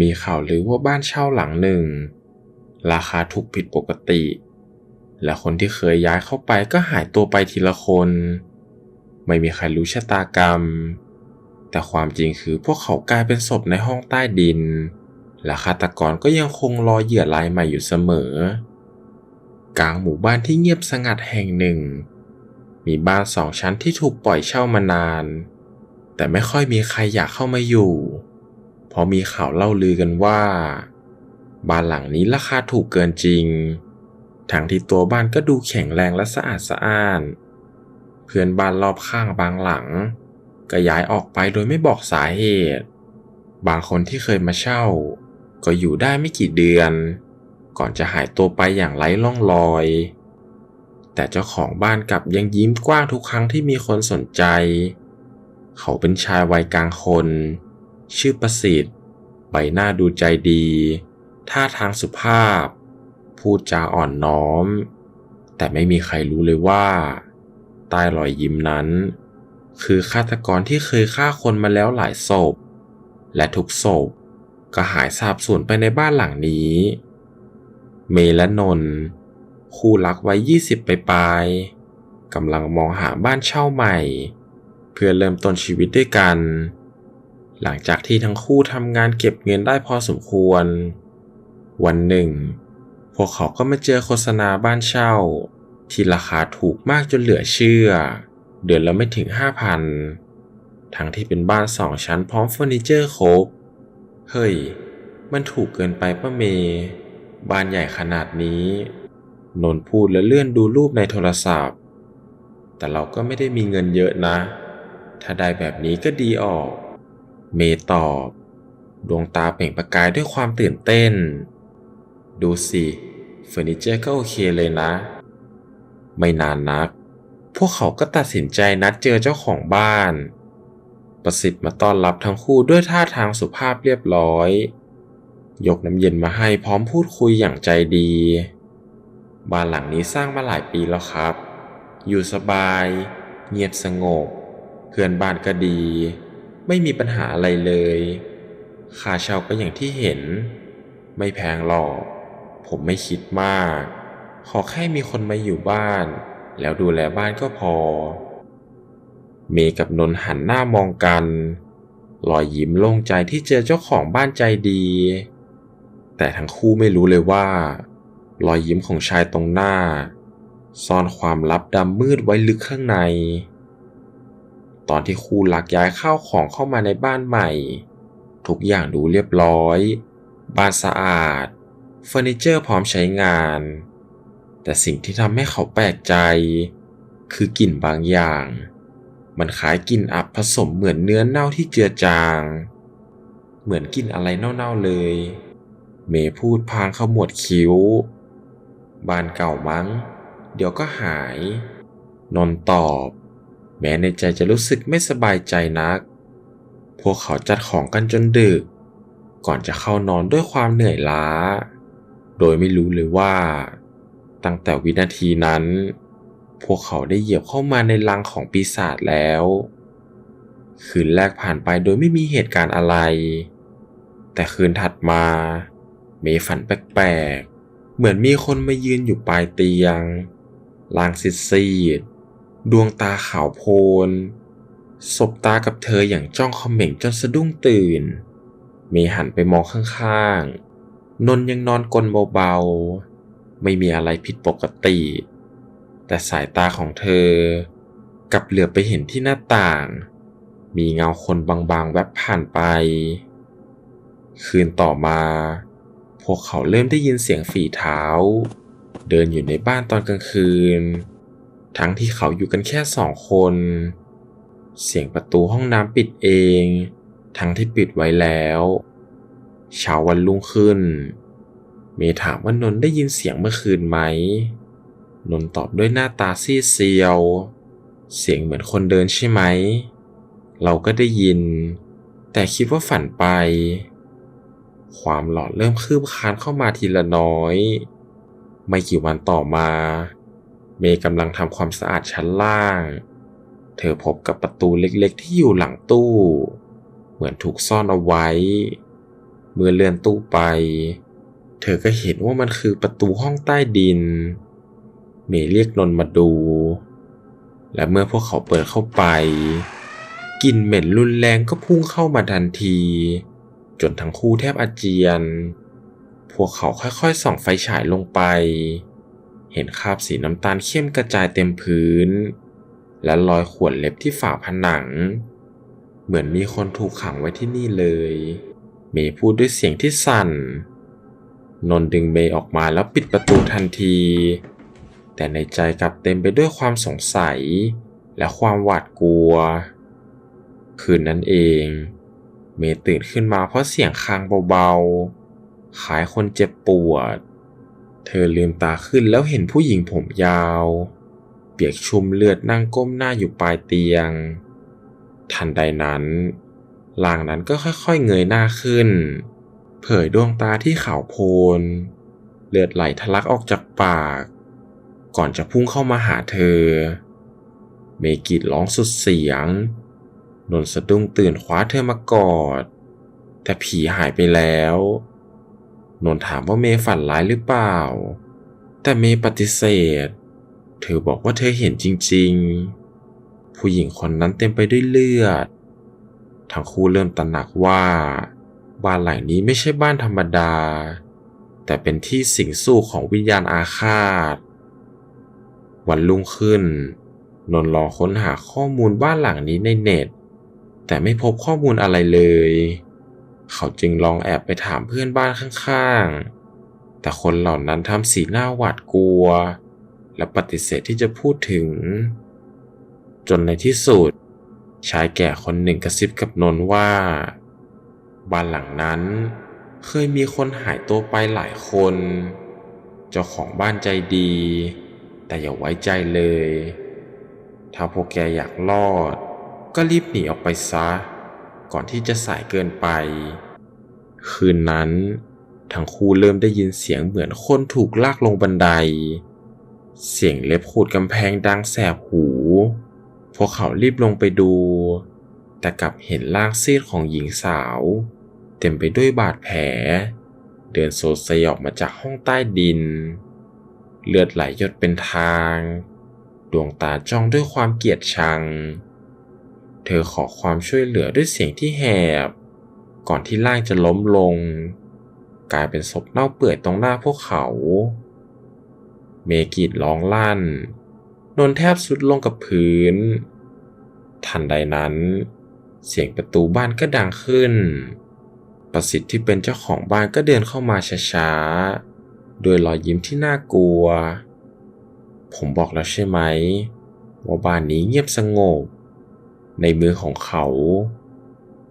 มีข่าวลือว่าบ้านเช่าหลังหนึ่ง ราคาถูกผิดปกติ และคนที่เคยย้ายเข้าไปก็หายตัวไปทีละคน ไม่มีใครรู้ชะตากรรม แต่ความจริงคือพวกเขากลายเป็นศพในห้องใต้ดิน และฆาตกรก็ยังคงรอเหยื่อรายใหม่อยู่เสมอ กลางหมู่บ้านที่เงียบสงัดแห่งหนึ่ง มีบ้านสองชั้นที่ถูกปล่อยเช่ามานาน แต่ไม่ค่อยมีใครอยากเข้ามาอยู่ เพราะมีข่าวเล่าลือกันว่า บ้านหลังนี้ราคาถูกเกินจริง ทั้งที่ตัวบ้านก็ดูแข็งแรงและสะอาดสะอ้าน เพื่อนบ้านรอบข้างบางหลัง ก็ย้ายออกไปโดยไม่บอกสาเหตุ บางคนที่เคยมาเช่า ก็อยู่ได้ไม่กี่เดือน ก่อนจะหายตัวไปอย่างไร้ร่องรอย แต่เจ้าของบ้านกลับยังยิ้มกว้างทุกครั้งที่มีคนสนใจ เขาเป็นชายวัยกลางคน ชื่อประสิทธิ์ ใบหน้าดูใจดี ท่าทางสุภาพ พูดจาอ่อนน้อม แต่ไม่มีใครรู้เลยว่า ใต้รอยยิ้มนั้น คือฆาตกรที่เคยฆ่าคนมาแล้วหลายศพ และทุกศพก็หายสาบสูญไปในบ้านหลังนี้ เมย์และนนท์คู่รักวัย20 ไปปลายๆกำลังมองหาบ้านเช่าใหม่ เพื่อเริ่มต้นชีวิตด้วยกัน หลังจากที่ทั้งคู่ทำงานเก็บเงินได้พอสมควร วันหนึ่ง พวกเขาก็มาเจอโฆษณาบ้านเช่า ที่ราคาถูกมากจนเหลือเชื่อ เดือนละไม่ถึง 5,000 ทั้งที่เป็นบ้านสองชั้นพร้อมเฟอร์นิเจอร์ครบ เฮ้ย มันถูกเกินไปป้าเมย์บ้านใหญ่ขนาดนี้ นนพูดและเลื่อนดูรูปในโทรศัพท์ แต่เราก็ไม่ได้มีเงินเยอะนะ ถ้าได้แบบนี้ก็ดีออก เมย์ตอบ ดวงตาเปล่งประกายด้วยความตื่นเต้น ดูสิเฟอร์นิเจอร์ก็โอเคเลยนะ ไม่นานนัก พวกเขาก็ตัดสินใจนัดเจอเจ้าของบ้าน ประสิทธิ์มาต้อนรับทั้งคู่ด้วยท่าทางสุภาพเรียบร้อย ยกน้ำเย็นมาให้พร้อมพูดคุยอย่างใจดี บ้านหลังนี้สร้างมาหลายปีแล้วครับ อยู่สบาย เงียบสงบ เพื่อนบ้านก็ดี ไม่มีปัญหาอะไรเลย ค่าเช่าก็อย่างที่เห็น ไม่แพงหรอก ผมไม่คิดมาก ขอแค่มีคนมาอยู่บ้าน แล้วดูแลบ้านก็พอ เมย์กับนนท์หันหน้ามองกันรอยยิ้มโล่งใจที่เจอเจ้าของบ้านใจดี แต่ทั้งคู่ไม่รู้เลยว่ารอยยิ้มของชายตรงหน้า ซ่อนความลับดำมืดไว้ลึกข้างใน ตอนที่คู่หลักย้ายข้าวของเข้ามาในบ้านใหม่ ทุกอย่างดูเรียบร้อย บ้านสะอาด เฟอร์นิเจอร์พร้อมใช้งาน แต่สิ่งที่ทำให้เขาแปลกใจ คือกลิ่นบางอย่าง มันคล้ายกลิ่นอับผสมเหมือนเนื้อเน่าที่เจือจาง เหมือนกลิ่นอะไรเน่าๆเลย เมย์พูดพางขมวดคิ้ว บ้านเก่ามั้ง เดี๋ยวก็หาย นนตอบ แม้ในใจจะรู้สึกไม่สบายใจนัก พวกเขาจัดของกันจนดึก ก่อนจะเข้านอนด้วยความเหนื่อยล้า โดยไม่รู้เลยว่า ตั้งแต่วินาทีนั้น พวกเขาได้เหยียบเข้ามาในรังของปีศาจแล้ว คืนแรกผ่านไปโดยไม่มีเหตุการณ์อะไร แต่คืนถัดมา เมย์ฝันแปลกๆ เหมือนมีคนมายืนอยู่ปลายเตียงลางซีดๆด ดวงตาขาวโพลน สบตากับเธออย่างจ้องเขม่งจนสะดุ้งตื่น เมหันไปมองข้างๆ นนยังนอนกลนเบาๆ ไม่มีอะไรผิดปกติ แต่สายตาของเธอ กลับเหลือไปเห็นที่หน้าต่าง มีเงาคนบางๆ แวบผ่านไป คืนต่อมา พวกเขาเริ่มได้ยินเสียงฝีเท้า เดินอยู่ในบ้านตอนกลางคืน ทั้งที่เขาอยู่กันแค่สองคน เสียงประตูห้องน้ำปิดเอง ทั้งที่ปิดไว้แล้วเช้าวันรุ่งขึ้น เมย์ถามว่านนท์ได้ยินเสียงเมื่อคืนไหม นนท์ตอบด้วยหน้าตาซีดเซียว เสียงเหมือนคนเดินใช่ไหม เราก็ได้ยิน แต่คิดว่าฝันไป ความหลอนเริ่มคืบคานเข้ามาทีละน้อย ไม่กี่วันต่อมา เมย์กำลังทำความสะอาดชั้นล่าง เธอพบกับประตูเล็กๆ ที่อยู่หลังตู้ เหมือนถูกซ่อนเอาไว้ เมื่อเลื่อนตู้ไป เธอก็เห็นว่ามันคือประตูห้องใต้ดิน เมย์เรียกนนท์มาดู และเมื่อพวกเขาเปิดเข้าไปกลิ่นเหม็นรุนแรงก็พุ่งเข้ามาทันที จนทั้งคู่แทบอาเจียน พวกเขาค่อยๆส่องไฟฉายลงไป เห็นคราบสีน้ำตาลเข้มกระจายเต็มพื้น และรอยข่วนเล็บที่ฝาผนัง เหมือนมีคนถูกขังไว้ที่นี่เลย เมย์พูดด้วยเสียงที่สั่น นนดึงเมย์ออกมาแล้วปิดประตูทันที แต่ในใจกลับเต็มไปด้วยความสงสัย และความหวาดกลัว คืนนั้นเอง เมย์ตื่นขึ้นมาเพราะเสียงคางเบาๆคล้ายคนเจ็บปวด เธอลืมตาขึ้นแล้วเห็นผู้หญิงผมยาว เปียกชุ่มเลือดนั่งก้มหน้าอยู่ปลายเตียง ทันใดนั้นร่างนั้นก็ค่อยๆเงยหน้าขึ้น เผยดวงตาที่ขาวโพลน เลือดไหลทะลักออกจากปาก ก่อนจะพุ่งเข้ามาหาเธอ เมกรีดร้องสุดเสียง นนสะดุ้งตื่นคว้าเธอมากอด แต่ผีหายไปแล้ว นนถามว่าเมย์ฝันร้ายหรือเปล่า แต่เมย์ปฏิเสธ เธอบอกว่าเธอเห็นจริงๆ ผู้หญิงคนนั้นเต็มไปด้วยเลือด ทั้งคู่เริ่มตระหนักว่า บ้านหลังนี้ไม่ใช่บ้านธรรมดา แต่เป็นที่สิงสู่ของวิญญาณอาฆาต วันรุ่งขึ้น นนท์ลองค้นหาข้อมูลบ้านหลังนี้ในเน็ต แต่ไม่พบข้อมูลอะไรเลย เขาจึงลองแอบไปถามเพื่อนบ้านข้างๆ แต่คนเหล่านั้นทำสีหน้าหวาดกลัว และปฏิเสธที่จะพูดถึง จนในที่สุด ชายแก่คนหนึ่งกระซิบกับนนท์ว่า บ้านหลังนั้นเคยมีคนหายตัวไปหลายคน เจ้าของบ้านใจดี แต่อย่าไว้ใจเลย ถ้าพวกแกอยากรอด ก็รีบหนีออกไปซะ ก่อนที่จะสายเกินไป คืนนั้น ทั้งคู่เริ่มได้ยินเสียงเหมือนคนถูกลากลงบันได เสียงเล็บขูดกำแพงดังแสบหู พวกเขารีบลงไปดู แต่กลับเห็นร่างซีดของหญิงสาว เต็มไปด้วยบาดแผล เดินโซเซออกมาจากห้องใต้ดิน เลือดไหลหยดเป็นทาง ดวงตาจ้องด้วยความเกลียดชัง ธอขอความช่วยเหลือด้วยเสียงที่แหบ ก่อนที่ร่างจะล้มลง กลายเป็นศพเน่าเปื่อยตรงหน้าพวกเขา เมกิดร้องลั่น นนแทบสุดลงกับพื้น ทันใดนั้น เสียงประตูบ้านก็ดังขึ้น ประสิทธิ์ที่เป็นเจ้าของบ้านก็เดินเข้ามาช้าๆ โดยรอยยิ้มที่น่ากลัว ผมบอกแล้วใช่ไหมว่าบ้านนี้เงียบสงบ ในมือของเขา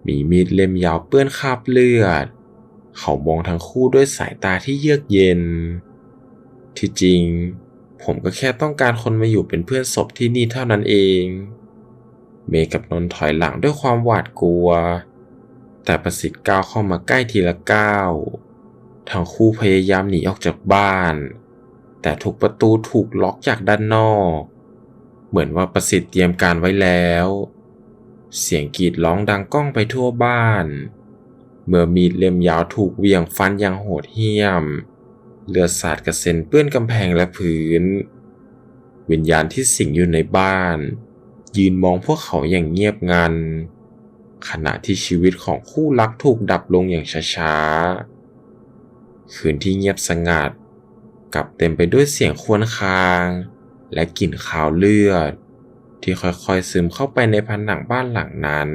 มีมีดเล่มยาวเปื้อนคราบเลือด เขามองทั้งคู่ด้วยสายตาที่เยือกเย็น ที่จริง ผมก็แค่ต้องการคนมาอยู่เป็นเพื่อนศพที่นี่เท่านั้นเอง เมย์กับนนท์ถอยหลังด้วยความหวาดกลัว แต่ประสิทธิ์ก้าวเข้ามาใกล้ทีละก้าวทั้งคู่พยายามหนีออกจากบ้าน แต่ทุกประตูถูกล็อกจากด้านนอก เหมือนว่าประสิทธิ์เตรียมการไว้แล้ว เสียงกรีดร้องดังก้องไปทั่วบ้าน เมื่อมีดเล่มยาวถูกเวียงฟันอย่างโหดเหี้ยม เลือดสาดกระเซ็นเปื้อนกำแพงและพื้น วิญญาณที่สิงอยู่ในบ้าน ยืนมองพวกเขาอย่างเงียบงัน ขณะที่ชีวิตของคู่รักถูกดับลงอย่างช้าๆ คืนที่เงียบสงัดกลับเต็มไปด้วยเสียงควญคาง และกลิ่นคาวเลือด ที่ค่อยๆซึมเข้าไปในผนังบ้านหลังนั้น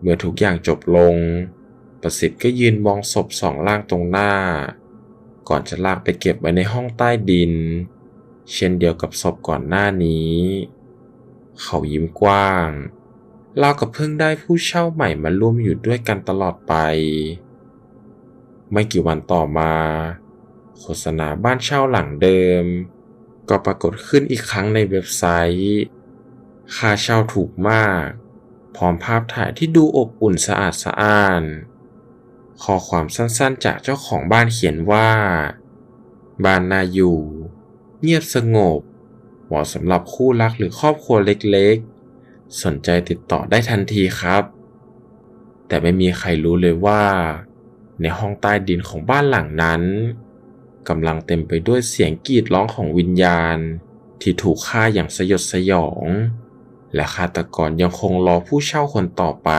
เมื่อทุกอย่างจบลง ประสิทธิ์ก็ยืนมองศพสองร่างตรงหน้า ก่อนจะลากไปเก็บไว้ในห้องใต้ดิน เช่นเดียวกับศพก่อนหน้านี้ เขายิ้มกว้างราวกับเพิ่งได้ผู้เช่าใหม่มาร่วมอยู่ด้วยกันตลอดไป ไม่กี่วันต่อมา โฆษณาบ้านเช่าหลังเดิม ก็ปรากฏขึ้นอีกครั้งในเว็บไซต์ ค่าเช่าถูกมาก พร้อมภาพถ่ายที่ดูอบอุ่นสะอาดสะอ้าน ข้อความสั้นๆจากเจ้าของบ้านเขียนว่า บ้านนาอยู่ เงียบสงบ เหมาะสำหรับคู่รักหรือครอบครัวเล็กๆ สนใจติดต่อได้ทันทีครับ แต่ไม่มีใครรู้เลยว่า ในห้องใต้ดินของบ้านหลังนั้น กำลังเต็มไปด้วยเสียงกรีดร้องของวิญญาณ ที่ถูกฆ่าอย่างสยดสยอง และฆาตกรยังคงรอผู้เช่าคนต่อไป